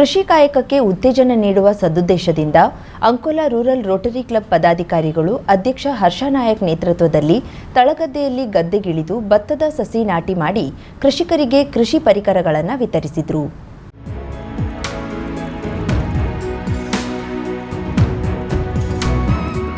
ಕೃಷಿ ಕಾಯಕಕ್ಕೆ ಉತ್ತೇಜನ ನೀಡುವ ಸದುದ್ದೇಶದಿಂದ ಅಂಕೋಲಾ ರೂರಲ್ ರೋಟರಿ ಕ್ಲಬ್ ಪದಾಧಿಕಾರಿಗಳು ಅಧ್ಯಕ್ಷ ಹರ್ಷ ನಾಯಕ್ ನೇತೃತ್ವದಲ್ಲಿ ತಳಗದ್ದೆಯಲ್ಲಿ ಗದ್ದೆಗಿಳಿದು ಭತ್ತದ ಸಸಿ ನಾಟಿ ಮಾಡಿ ಕೃಷಿಕರಿಗೆ ಕೃಷಿ ಪರಿಕರಗಳನ್ನು ವಿತರಿಸಿದರು.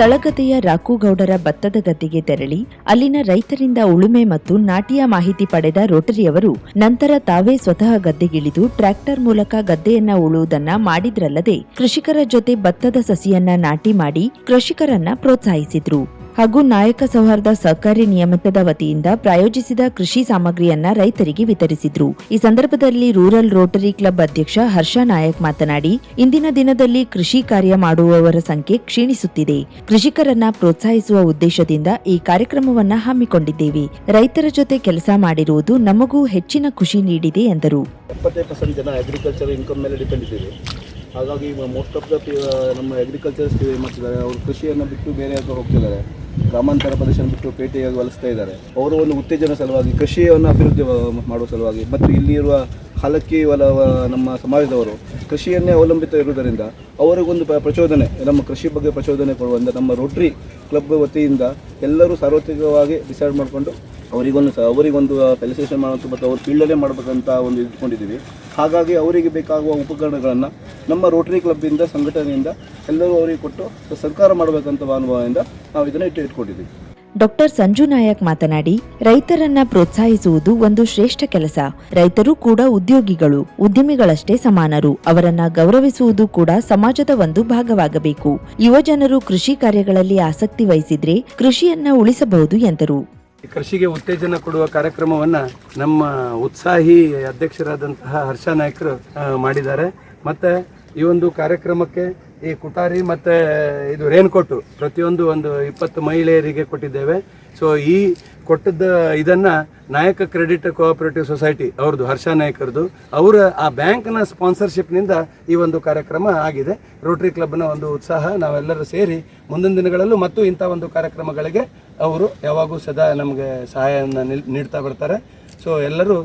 ತಳಗದ್ದೆಯ ರಾಕುಗೌಡರ ಭತ್ತದ ಗದ್ದೆಗೆ ತೆರಳಿ ಅಲ್ಲಿನ ರೈತರಿಂದ ಉಳುಮೆ ಮತ್ತು ನಾಟಿಯ ಮಾಹಿತಿ ಪಡೆದ ರೋಟರಿಯವರು ನಂತರ ತಾವೇ ಸ್ವತಃ ಗದ್ದೆಗಿಳಿದು ಟ್ರ್ಯಾಕ್ಟರ್ ಮೂಲಕ ಗದ್ದೆಯನ್ನ ಉಳುವುದನ್ನ ಮಾಡಿದ್ರಲ್ಲದೆ ಕೃಷಿಕರ ಜೊತೆ ಭತ್ತದ ಸಸಿಯನ್ನ ನಾಟಿ ಮಾಡಿ ಕೃಷಿಕರನ್ನ ಪ್ರೋತ್ಸಾಹಿಸಿದ್ರು. ಹಾಗೂ ನಾಯಕ ಸೌಹಾರ್ದ ಸಹಕಾರಿ ನಿಯಮಿತದ ವತಿಯಿಂದ ಪ್ರಾಯೋಜಿಸಿದ ಕೃಷಿ ಸಾಮಗ್ರಿಯನ್ನ ರೈತರಿಗೆ ವಿತರಿಸಿದ್ರು. ಈ ಸಂದರ್ಭದಲ್ಲಿ ರೂರಲ್ ರೋಟರಿ ಕ್ಲಬ್ ಅಧ್ಯಕ್ಷ ಹರ್ಷ ನಾಯಕ್ ಮಾತನಾಡಿ, ಇಂದಿನ ದಿನದಲ್ಲಿ ಕೃಷಿ ಕಾರ್ಯ ಮಾಡುವವರ ಸಂಖ್ಯೆ ಕ್ಷೀಣಿಸುತ್ತಿದೆ. ಕೃಷಿಕರನ್ನ ಪ್ರೋತ್ಸಾಹಿಸುವ ಉದ್ದೇಶದಿಂದ ಈ ಕಾರ್ಯಕ್ರಮವನ್ನ ಹಮ್ಮಿಕೊಂಡಿದ್ದೇವೆ. ರೈತರ ಜೊತೆ ಕೆಲಸ ಮಾಡಿರುವುದು ನಮಗೂ ಹೆಚ್ಚಿನ ಖುಷಿ ನೀಡಿದೆ ಎಂದರು. ಹಾಗಾಗಿ ಮೋಸ್ಟ್ ಆಫ್ ದ ನಮ್ಮ ಅಗ್ರಿಕಲ್ಚರ್ ಕೃಷಿಯನ್ನು ಬಿಟ್ಟು ಬೇರೆ ಹೋಗ್ತಿದ್ದಾರೆ. ಗ್ರಾಮಾಂತರ ಪ್ರದೇಶ ಬಿಟ್ಟು ಪೇಟೆಯಾಗಿ ವಲಸ್ತಾ ಇದ್ದಾರೆ. ಅವರು ಒಂದು ಉತ್ತೇಜನ ಸಲುವಾಗಿ, ಕೃಷಿಯನ್ನು ಅಭಿವೃದ್ಧಿ ಮಾಡುವ ಸಲುವಾಗಿ, ಮತ್ತು ಇಲ್ಲಿರುವ ಹಲಕ್ಕಿ ವಲ ನಮ್ಮ ಸಮಾಜದವರು ಕೃಷಿಯನ್ನೇ ಅವಲಂಬಿತ ಇರುವುದರಿಂದ ಅವರಿಗೊಂದು ಪ್ರ- ಪ್ರಚೋದನೆ, ನಮ್ಮ ಕೃಷಿ ಬಗ್ಗೆ ಪ್ರಚೋದನೆ ಕೊಡುವಂಥ ನಮ್ಮ ರೋಟ್ರಿ ಕ್ಲಬ್ ವತಿಯಿಂದ ಎಲ್ಲರೂ ಸಾರ್ವತ್ರಿಕವಾಗಿ ಡಿಸೈಡ್ ಮಾಡಿಕೊಂಡು ಅವರಿಗೊಂದು ಅವರಿಗೊಂದು ಫೆಲಿಸೇಷನ್ ಮಾಡುವಂಥ ಮತ್ತು ಅವ್ರ ಫೀಲ್ಡಲ್ಲೇ ಮಾಡಬೇಕಂತ ಒಂದು ಇಟ್ಕೊಂಡಿದ್ದೀವಿ ಹಾಗಾಗಿ ಅವರಿಗೆ ಬೇಕಾಗುವ ಉಪಕರಣಗಳನ್ನು ನಮ್ಮ ರೋಟರಿ ಕ್ಲಬ್ಬಿಂದ ಸಂಘಟನೆಯಿಂದ ಎಲ್ಲರೂ ಅವರಿಗೆ ಕೊಟ್ಟು ಸರ್ಕಾರ ಮಾಡಬೇಕಂತ ಅನುಭವದಿಂದ ನಾವು ಇದನ್ನು ಇಟ್ಟು ಇಟ್ಕೊಂಡಿದ್ದೀವಿ. ಡಾಕ್ಟರ್ ಸಂಜು ನಾಯಕ್ ಮಾತನಾಡಿ, ರೈತರನ್ನ ಪ್ರೋತ್ಸಾಹಿಸುವುದು ಒಂದು ಶ್ರೇಷ್ಠ ಕೆಲಸ. ರೈತರು ಕೂಡ ಉದ್ಯೋಗಿಗಳು, ಉದ್ಯಮಿಗಳಷ್ಟೇ ಸಮಾನರು. ಅವರನ್ನ ಗೌರವಿಸುವುದು ಕೂಡ ಸಮಾಜದ ಒಂದು ಭಾಗವಾಗಬೇಕು. ಯುವಜನರು ಕೃಷಿ ಕಾರ್ಯಗಳಲ್ಲಿ ಆಸಕ್ತಿ ವಹಿಸಿದ್ರೆ ಕೃಷಿಯನ್ನ ಉಳಿಸಬಹುದು ಎಂದರು. ಕೃಷಿಗೆ ಉತ್ತೇಜನ ಕೊಡುವ ಕಾರ್ಯಕ್ರಮವನ್ನು ನಮ್ಮ ಉತ್ಸಾಹಿ ಅಧ್ಯಕ್ಷರಾದಂತಹ ಹರ್ಷ ನಾಯ್ಕರು ಮಾಡಿದ್ದಾರೆ. ಮತ್ತು ಈ ಒಂದು ಕಾರ್ಯಕ್ರಮಕ್ಕೆ ಈ ಕುಟಾರಿ ಮತ್ತೆ ಇದು ರೇನ್ಕೋಟು ಪ್ರತಿಯೊಂದು ಒಂದು ಇಪ್ಪತ್ತು ಮಹಿಳೆಯರಿಗೆ ಕೊಟ್ಟಿದ್ದೇವೆ. ಸೊ ಈ ಕೊಟ್ಟದ್ದು ಇದನ್ನ ನಾಯಕ ಕ್ರೆಡಿಟ್ ಕೋಆಪರೇಟಿವ್ ಸೊಸೈಟಿ ಅವ್ರದ್ದು, ಹರ್ಷ ನಾಯಕರದು ಅವರ ಆ ಬ್ಯಾಂಕ್ನ ಸ್ಪಾನ್ಸರ್ಶಿಪ್ನಿಂದ ಈ ಒಂದು ಕಾರ್ಯಕ್ರಮ ಆಗಿದೆ. ರೋಟರಿ ಕ್ಲಬ್ನ ಒಂದು ಉತ್ಸಾಹ, ನಾವೆಲ್ಲರೂ ಸೇರಿ ಮುಂದಿನ ದಿನಗಳಲ್ಲೂ ಮತ್ತು ಇಂಥ ಒಂದು ಕಾರ್ಯಕ್ರಮಗಳಿಗೆ ಅವರು ಯಾವಾಗೂ ಸದಾ ನಮಗೆ ಸಹಾಯವನ್ನು ನೀಡ್ತಾ ಬರ್ತಾರೆ. ಸೊ ಎಲ್ಲರೂ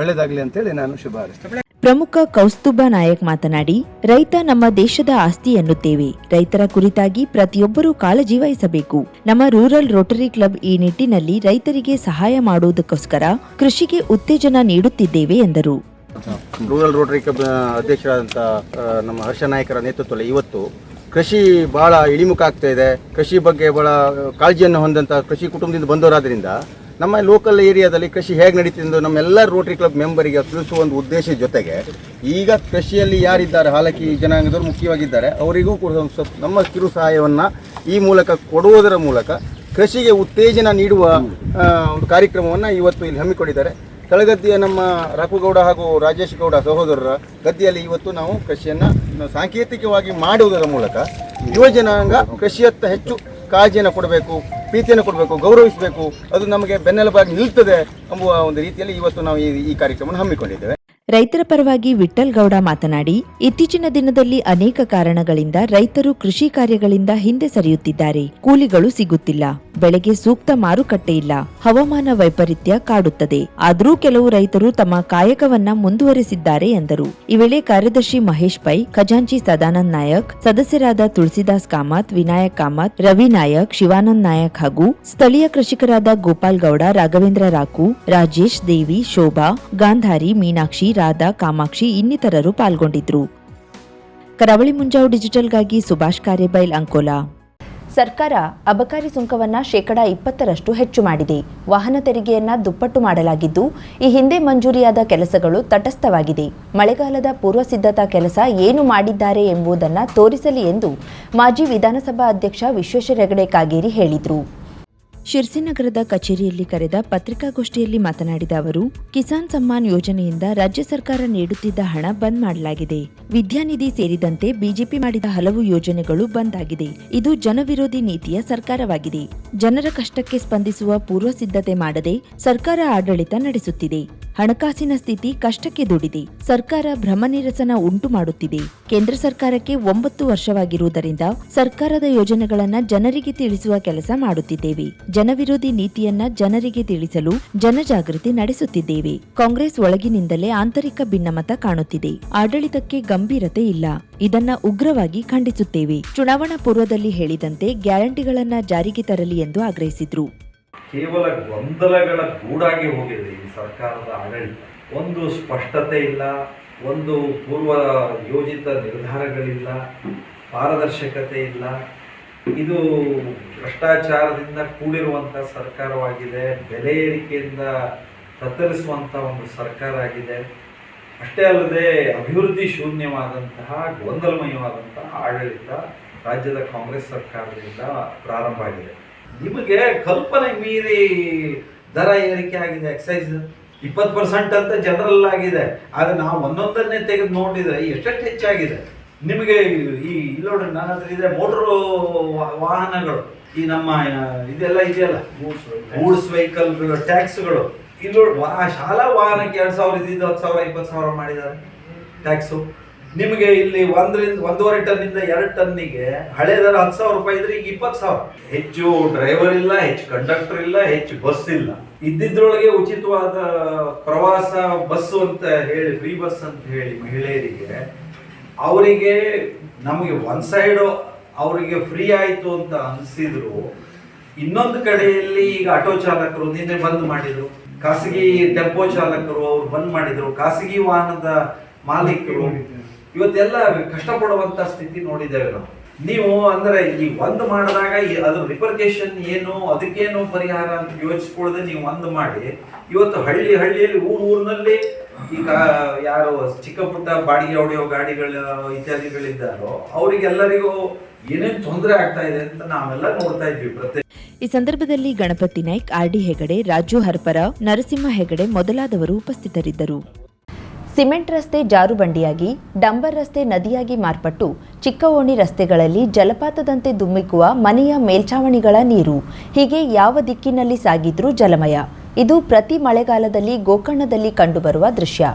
ಒಳ್ಳೆಯದಾಗಲಿ ಅಂತೇಳಿ ನಾನು ಶುಭ ಹಾರೈಸ್ತೇನೆ. ಪ್ರಮುಖ ಕೌಸ್ತುಭ ನಾಯಕ್ ಮಾತನಾಡಿ, ರೈತ ನಮ್ಮ ದೇಶದ ಆಸ್ತಿ ಎನ್ನುತ್ತೇವೆ. ರೈತರ ಕುರಿತಾಗಿ ಪ್ರತಿಯೊಬ್ಬರೂ ಕಾಳಜಿ ವಹಿಸಬೇಕು. ನಮ್ಮ ರೂರಲ್ ರೋಟರಿ ಕ್ಲಬ್ ಈ ನಿಟ್ಟಿನಲ್ಲಿ ರೈತರಿಗೆ ಸಹಾಯ ಮಾಡುವುದಕ್ಕೋಸ್ಕರ ಕೃಷಿಗೆ ಉತ್ತೇಜನ ನೀಡುತ್ತಿದ್ದೇವೆ ಎಂದರು. ರೂರಲ್ ರೋಟರಿ ಕ್ಲಬ್ ಅಧ್ಯಕ್ಷರಾದಂಥ ನಮ್ಮ ಹರ್ಷ ನಾಯಕರ ನೇತೃತ್ವದಲ್ಲಿ ಇವತ್ತು ಕೃಷಿ ಬಹಳ ಇಳಿಮುಖ ಆಗ್ತಾ ಇದೆ. ಕೃಷಿ ಬಗ್ಗೆ ಬಹಳ ಕಾಳಜಿಯನ್ನು ಹೊಂದಂತ ಕೃಷಿ ಕುಟುಂಬದಿಂದ ಬಂದವರಾದ್ರಿಂದ ನಮ್ಮ ಲೋಕಲ್ ಏರಿಯಾದಲ್ಲಿ ಕೃಷಿ ಹೇಗೆ ನಡೀತಿದೆ ಎಂದು ನಮ್ಮೆಲ್ಲ ರೋಟರಿ ಕ್ಲಬ್ ಮೆಂಬರಿಗೆ ತಿಳಿಸುವ ಒಂದು ಉದ್ದೇಶದ ಜೊತೆಗೆ, ಈಗ ಕೃಷಿಯಲ್ಲಿ ಯಾರಿದ್ದಾರೆ ಹಾಲಕಿ ಜನಾಂಗದವರು ಮುಖ್ಯವಾಗಿದ್ದಾರೆ, ಅವರಿಗೂ ಕೂಡ ನಮ್ಮ ಕಿರು ಸಹಾಯವನ್ನು ಈ ಮೂಲಕ ಕೊಡುವುದರ ಮೂಲಕ ಕೃಷಿಗೆ ಉತ್ತೇಜನ ನೀಡುವ ಒಂದು ಕಾರ್ಯಕ್ರಮವನ್ನು ಇವತ್ತು ಇಲ್ಲಿ ಹಮ್ಮಿಕೊಂಡಿದ್ದಾರೆ. ತಳಗದ್ದಿಯ ನಮ್ಮ ರಾಘುಗೌಡ ಹಾಗೂ ರಾಜೇಶ್ ಗೌಡ ಸಹೋದರರ ಗದ್ದೆಯಲ್ಲಿ ಇವತ್ತು ನಾವು ಕೃಷಿಯನ್ನು ಸಾಂಕೇತಿಕವಾಗಿ ಮಾಡುವುದರ ಮೂಲಕ ಯುವ ಜನಾಂಗ ಕೃಷಿಯತ್ತ ಹೆಚ್ಚು ಕಾಳಜಿಯನ್ನು ಕೊಡಬೇಕು. ಪ್ರೀತಿಯನ್ನು ಕೊಡಬೇಕು, ಗೌರವಿಸಬೇಕು, ಅದು ನಮಗೆ ಬೆನ್ನೆಲುಬಾಗಿ ನಿಲ್ತದೆ ಎಂಬುವ ಒಂದು ರೀತಿಯಲ್ಲಿ ಇವತ್ತು ನಾವು ಈ ಕಾರ್ಯಕ್ರಮವನ್ನು ಹಮ್ಮಿಕೊಂಡಿದ್ದೇವೆ. ರೈತರ ಪರವಾಗಿ ವಿಠಲ್ ಗೌಡ ಮಾತನಾಡಿ, ಇತ್ತೀಚಿನ ದಿನದಲ್ಲಿ ಅನೇಕ ಕಾರಣಗಳಿಂದ ರೈತರು ಕೃಷಿ ಕಾರ್ಯಗಳಿಂದ ಹಿಂದೆ ಸರಿಯುತ್ತಿದ್ದಾರೆ. ಕೂಲಿಗಳು ಸಿಗುತ್ತಿಲ್ಲ. ಬೆಳೆಗೆ ಸೂಕ್ತ ಮಾರುಕಟ್ಟೆ ಇಲ್ಲ. ಹವಾಮಾನ ವೈಪರೀತ್ಯ ಕಾಡುತ್ತದೆ. ಆದರೂ ಕೆಲವು ರೈತರು ತಮ್ಮ ಕಾಯಕವನ್ನ ಮುಂದುವರೆಸಿದ್ದಾರೆ ಎಂದರು. ಈ ವೇಳೆ ಕಾರ್ಯದರ್ಶಿ ಮಹೇಶ್ ಪೈ, ಖಜಾಂಚಿ ಸದಾನಂದ್ ನಾಯಕ್, ಸದಸ್ಯರಾದ ತುಳಸಿದಾಸ್ ಕಾಮತ್, ವಿನಾಯಕ್ ಕಾಮತ್, ರವಿ ನಾಯಕ್, ಶಿವಾನಂದ್ ನಾಯಕ್ ಹಾಗೂ ಸ್ಥಳೀಯ ಕೃಷಿಕರಾದ ಗೋಪಾಲ್ ಗೌಡ, ರಾಘವೇಂದ್ರ ರಾಕು ರಾಜೇಶ್ ದೇವಿ, ಶೋಭಾ, ಗಾಂಧಾರಿ, ಮೀನಾಕ್ಷಿ ರಾಧಾ, ಕಾಮಾಕ್ಷಿ ಇನ್ನಿತರರು ಪಾಲ್ಗೊಂಡಿದ್ರು. ಕರಾವಳಿ ಮುಂಜಾವು ಡಿಜಿಟಲ್ಗಾಗಿ ಸುಭಾಷ್ ಕಾರ್ಯಬೈಲ್ ಅಂಕೋಲಾ. ಸರ್ಕಾರ ಅಬಕಾರಿ ಸುಂಕವನ್ನ ಶೇಕಡ ಇಪ್ಪತ್ತರಷ್ಟು ಹೆಚ್ಚು ಮಾಡಿದೆ. ವಾಹನ ತೆರಿಗೆಯನ್ನ ದುಪ್ಪಟ್ಟು ಮಾಡಲಾಗಿದ್ದು, ಈ ಹಿಂದೆ ಮಂಜೂರಿಯಾದ ಕೆಲಸಗಳು ತಟಸ್ಥವಾಗಿದೆ. ಮಳೆಗಾಲದ ಪೂರ್ವ ಸಿದ್ಧತಾ ಕೆಲಸ ಏನು ಮಾಡಿದ್ದಾರೆ ಎಂಬುದನ್ನು ತೋರಿಸಲಿ ಎಂದು ಮಾಜಿ ವಿಧಾನಸಭಾ ಅಧ್ಯಕ್ಷ ವಿಶ್ವೇಶ್ವರ ಹೆಗಡೆ ಕಾಗೇರಿ ಹೇಳಿದರು. ಶಿರ್ಸಿನಗರದ ಕಚೇರಿಯಲ್ಲಿ ಕರೆದ ಪತ್ರಿಕಾಗೋಷ್ಠಿಯಲ್ಲಿ ಮಾತನಾಡಿದ ಅವರು, ಕಿಸಾನ್ ಸಮ್ಮಾನ್ ಯೋಜನೆಯಿಂದ ರಾಜ್ಯ ಸರ್ಕಾರ ನೀಡುತ್ತಿದ್ದ ಹಣ ಬಂದ್ ಮಾಡಲಾಗಿದೆ. ವಿದ್ಯಾನಿಧಿ ಸೇರಿದಂತೆ ಬಿಜೆಪಿ ಮಾಡಿದ ಹಲವು ಯೋಜನೆಗಳು ಬಂದ್ ಆಗಿದೆ. ಇದು ಜನವಿರೋಧಿ ನೀತಿಯ ಸರ್ಕಾರವಾಗಿದೆ. ಜನರ ಕಷ್ಟಕ್ಕೆ ಸ್ಪಂದಿಸುವ ಪೂರ್ವ ಸಿದ್ಧತೆ ಮಾಡದೆ ಸರ್ಕಾರ ಆಡಳಿತ ನಡೆಸುತ್ತಿದೆ. ಹಣಕಾಸಿನ ಸ್ಥಿತಿ ಕಷ್ಟಕ್ಕೆ ದುಡಿದೆ. ಸರ್ಕಾರ ಭ್ರಮನಿರಸನ ಉಂಟು ಮಾಡುತ್ತಿದೆ. ಕೇಂದ್ರ ಸರ್ಕಾರಕ್ಕೆ ಒಂಬತ್ತು ವರ್ಷವಾಗಿರುವುದರಿಂದ ಸರ್ಕಾರದ ಯೋಜನೆಗಳನ್ನ ಜನರಿಗೆ ತಿಳಿಸುವ ಕೆಲಸ ಮಾಡುತ್ತಿದ್ದೇವೆ. ಜನವಿರೋಧಿ ನೀತಿಯನ್ನ ಜನರಿಗೆ ತಿಳಿಸಲು ಜನಜಾಗೃತಿ ನಡೆಸುತ್ತಿದ್ದೇವೆ. ಕಾಂಗ್ರೆಸ್ ಒಳಗಿನಿಂದಲೇ ಆಂತರಿಕ ಭಿನ್ನಮತ ಕಾಣುತ್ತಿದೆ. ಆಡಳಿತಕ್ಕೆ ಗಂಭೀರತೆ ಇಲ್ಲ. ಇದನ್ನ ಉಗ್ರವಾಗಿ ಖಂಡಿಸುತ್ತೇವೆ. ಚುನಾವಣಾ ಪೂರ್ವದಲ್ಲಿ ಹೇಳಿದಂತೆ ಗ್ಯಾರಂಟಿಗಳನ್ನ ಜಾರಿಗೆ ತರಲಿ ಎಂದು ಆಗ್ರಹಿಸಿದ್ರು. ಕೇವಲ ಗೊಂದಲಗಳ ಗೂಡಾಗಿ ಹೋಗಿದೆ ಈ ಸರ್ಕಾರದ ಆಡಳಿತ. ಒಂದು ಸ್ಪಷ್ಟತೆ ಇಲ್ಲ, ಒಂದು ಪೂರ್ವ ಯೋಜಿತ ನಿರ್ಧಾರಗಳಿಲ್ಲ, ಪಾರದರ್ಶಕತೆ ಇಲ್ಲ. ಇದು ಭ್ರಷ್ಟಾಚಾರದಿಂದ ಕೂಡಿರುವಂಥ ಸರ್ಕಾರವಾಗಿದೆ, ಬೆಲೆ ಏರಿಕೆಯಿಂದ ತತ್ತರಿಸುವಂಥ ಒಂದು ಸರ್ಕಾರ ಆಗಿದೆ. ಅಷ್ಟೇ ಅಲ್ಲದೆ ಅಭಿವೃದ್ಧಿ ಶೂನ್ಯವಾದಂತಹ, ಗೊಂದಲಮಯವಾದಂತಹ ಆಡಳಿತ ರಾಜ್ಯದ ಕಾಂಗ್ರೆಸ್ ಸರ್ಕಾರದಿಂದ ಪ್ರಾರಂಭ ಆಗಿದೆ. ನಿಮಗೆ ಕಲ್ಪನೆ ಮೀರಿ ದರ ಏರಿಕೆ ಆಗಿದೆ ಎಕ್ಸೈಸ್ ಇಪ್ಪತ್ತು ಪರ್ಸೆಂಟ್ ಅಂತ ಜನರಲ್ ಆಗಿದೆ. ಆದರೆ ನಾವು ಒಂದೊಂದನ್ನೇ ತೆಗೆದು ನೋಡಿದ್ರೆ ಎಷ್ಟೆಷ್ಟು ಹೆಚ್ಚಾಗಿದೆ. ನಿಮಗೆ ಈ ಇಲ್ಲಿ ನೋಡಿ ನನ್ನ ಹತ್ರ ಇದೆ ಮೋಟರ್ ವಾಹನಗಳು. ಈ ನಮ್ಮ ಇದೆಲ್ಲ ಇದೆಯಲ್ಲ? ಗೂಡ್ಸ್ ವೆಹಿಕಲ್ ಟ್ಯಾಕ್ಸ್ಗಳು ಇಲ್ಲಿ ನೋಡಿ, ಶಾಲಾ ವಾಹನಕ್ಕೆ ಎರಡ್ ಸಾವಿರ ಇದ್ದಿದ್ದು ಹತ್ತು ಸಾವಿರ ಇಪ್ಪತ್ತು ಸಾವಿರ ಮಾಡಿದ್ದಾರೆ. ಟ್ಯಾಕ್ಸು ನಿಮಗೆ ಇಲ್ಲಿ ಒಂದರಿಂದ ಒಂದೂವರೆ ಟನ್ನಿಂದ ಎರಡು ಟನ್ನಿಗೆ ಹಳೆ ದರ ಹತ್ತು ಸಾವಿರ ರೂಪಾಯಿ ಇದ್ರೆ ಈಗ ಇಪ್ಪತ್ತು ಸಾವಿರ. ಹೆಚ್ಚು ಡ್ರೈವರ್ ಇಲ್ಲ ಹೆಚ್ಚು ಕಂಡಕ್ಟರ್ ಇಲ್ಲ ಹೆಚ್ಚು ಬಸ್ ಇಲ್ಲ. ಇದ್ದಿದ್ರೊಳಗೆ ಉಚಿತವಾದ ಪ್ರವಾಸ ಬಸ್ ಅಂತ ಹೇಳಿ ಫ್ರೀ ಬಸ್ ಅಂತ ಹೇಳಿ ಮಹಿಳೆಯರಿಗೆ ಅವರಿಗೆ ನಮಗೆ ಒನ್ ಸೈಡ್ ಅವರಿಗೆ ಫ್ರೀ ಆಯಿತು ಅಂತ ಅನಿಸಿದ್ರು. ಇನ್ನೊಂದು ಕಡೆಯಲ್ಲಿ ಈಗ ಆಟೋ ಚಾಲಕರು ನಿನ್ನೆ ಬಂದ್ ಮಾಡಿದ್ರು. ಖಾಸಗಿ ಟೆಂಪೋ ಚಾಲಕರು ಅವ್ರು ಬಂದ್ ಮಾಡಿದ್ರು. ಖಾಸಗಿ ವಾಹನದ ಮಾಲೀಕರು ಇವತ್ತೆಲ್ಲ ಕಷ್ಟಪಡುವಂತ ಸ್ಥಿತಿ ನೋಡಿದ್ದೇವೆ ನಾವು. ನೀವು ಅಂದ್ರೆ ಈ ಒಂದು ಮಾಡಿದಾಗ ಅದ್ರ ರಿಪರ್ಕೇಶನ್ ಏನು, ಅದಕ್ಕೇನು ಪರಿಹಾರ ಅಂತ ಯೋಚಿಸ್ಕೊಳ್ಳದೆ ನೀವು ಒಂದು ಮಾಡಿ. ಇವತ್ತು ಹಳ್ಳಿ ಹಳ್ಳಿಯಲ್ಲಿ ಊರ್ ಊರಿನಲ್ಲಿ ಈಗ ಯಾರು ಚಿಕ್ಕ ಪುಟ್ಟ ಬಾಡಿಗೆ ಹೊಡೆಯೋ ಗಾಡಿಗಳು, ಇತ್ಯಾದಿಗಳಿದ್ದಾರೋ, ಅವರಿಗೆಲ್ಲರಿಗೂ ಏನೇನ್ ತೊಂದರೆ ಆಗ್ತಾ ಇದೆ ಅಂತ ನಾವೆಲ್ಲ ನೋಡ್ತಾ ಇದ್ವಿ ಪ್ರತಿ ಈ ಸಂದರ್ಭದಲ್ಲಿ ಗಣಪತಿ ನಾಯ್ಕ್ ಆರ್ಡಿ ಹೆಗಡೆ, ರಾಜು ಹರ್ಪರ, ನರಸಿಂಹ ಹೆಗಡೆ ಮೊದಲಾದವರು ಉಪಸ್ಥಿತರಿದ್ದರು. ಸಿಮೆಂಟ್ ರಸ್ತೆ ಜಾರುಬಂಡಿಯಾಗಿ, ಡಂಬರ್ ರಸ್ತೆ ನದಿಯಾಗಿ ಮಾರ್ಪಟ್ಟು ಚಿಕ್ಕಓಣಿ ರಸ್ತೆಗಳಲ್ಲಿ ಜಲಪಾತದಂತೆ ದುಮ್ಮಿಕ್ಕುವ ಮನೆಯ ಮೇಲ್ಛಾವಣಿಗಳ ನೀರು. ಹೀಗೆ ಯಾವ ದಿಕ್ಕಿನಲ್ಲಿ ಸಾಗಿದ್ರೂ ಜಲಮಯ. ಇದು ಪ್ರತಿ ಮಳೆಗಾಲದಲ್ಲಿ ಗೋಕರ್ಣದಲ್ಲಿ ಕಂಡುಬರುವ ದೃಶ್ಯ.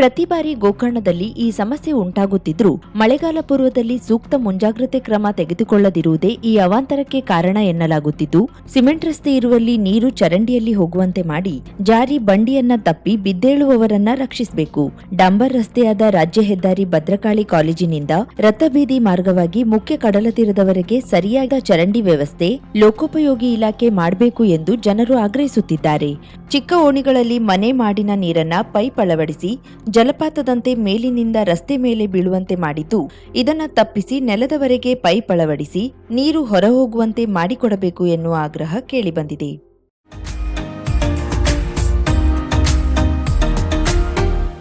ಪ್ರತಿ ಬಾರಿ ಗೋಕರ್ಣದಲ್ಲಿ ಈ ಸಮಸ್ಯೆ ಉಂಟಾಗುತ್ತಿದ್ರೂ ಮಳೆಗಾಲ ಪೂರ್ವದಲ್ಲಿ ಸೂಕ್ತ ಮುಂಜಾಗ್ರತೆ ಕ್ರಮ ತೆಗೆದುಕೊಳ್ಳದಿರುವುದೇ ಈ ಅವಾಂತರಕ್ಕೆ ಕಾರಣ ಎನ್ನಲಾಗುತ್ತಿದ್ದು, ಸಿಮೆಂಟ್ ರಸ್ತೆ ಇರುವಲ್ಲಿ ನೀರು ಚರಂಡಿಯಲ್ಲಿ ಹೋಗುವಂತೆ ಮಾಡಿ ಜಾರಿ ಬಂಡಿಯನ್ನ ತಪ್ಪಿ ಬಿದ್ದೇಳುವವರನ್ನ ರಕ್ಷಿಸಬೇಕು. ಡಾಂಬರ್ ರಸ್ತೆಯಾದ ರಾಜ್ಯ ಹೆದ್ದಾರಿ ಭದ್ರಕಾಳಿ ಕಾಲೇಜಿನಿಂದ ರಥಬೀದಿ ಮಾರ್ಗವಾಗಿ ಮುಖ್ಯ ಕಡಲ ತೀರದವರೆಗೆ ಸರಿಯಾದ ಚರಂಡಿ ವ್ಯವಸ್ಥೆ ಲೋಕೋಪಯೋಗಿ ಇಲಾಖೆ ಮಾಡಬೇಕು ಎಂದು ಜನರು ಆಗ್ರಹಿಸುತ್ತಿದ್ದಾರೆ. ಚಿಕ್ಕ ಓಣಿಗಳಲ್ಲಿ ಮನೆ ಮಾಡಿನ ನೀರನ್ನ ಪೈಪ್ ಅಳವಡಿಸಿ ಜಲಪಾತದಂತೆ ಮೇಲಿನಿಂದ ರಸ್ತೆ ಮೇಲೆ ಬೀಳುವಂತೆ ಮಾಡಿದ್ದು ಇದನ್ನು ತಪ್ಪಿಸಿ ನೆಲದವರೆಗೆ ಪೈಪ್ ಅಳವಡಿಸಿ ನೀರು ಹೊರಹೋಗುವಂತೆ ಮಾಡಿಕೊಡಬೇಕು ಎನ್ನುವ ಆಗ್ರಹ ಕೇಳಿಬಂದಿದೆ.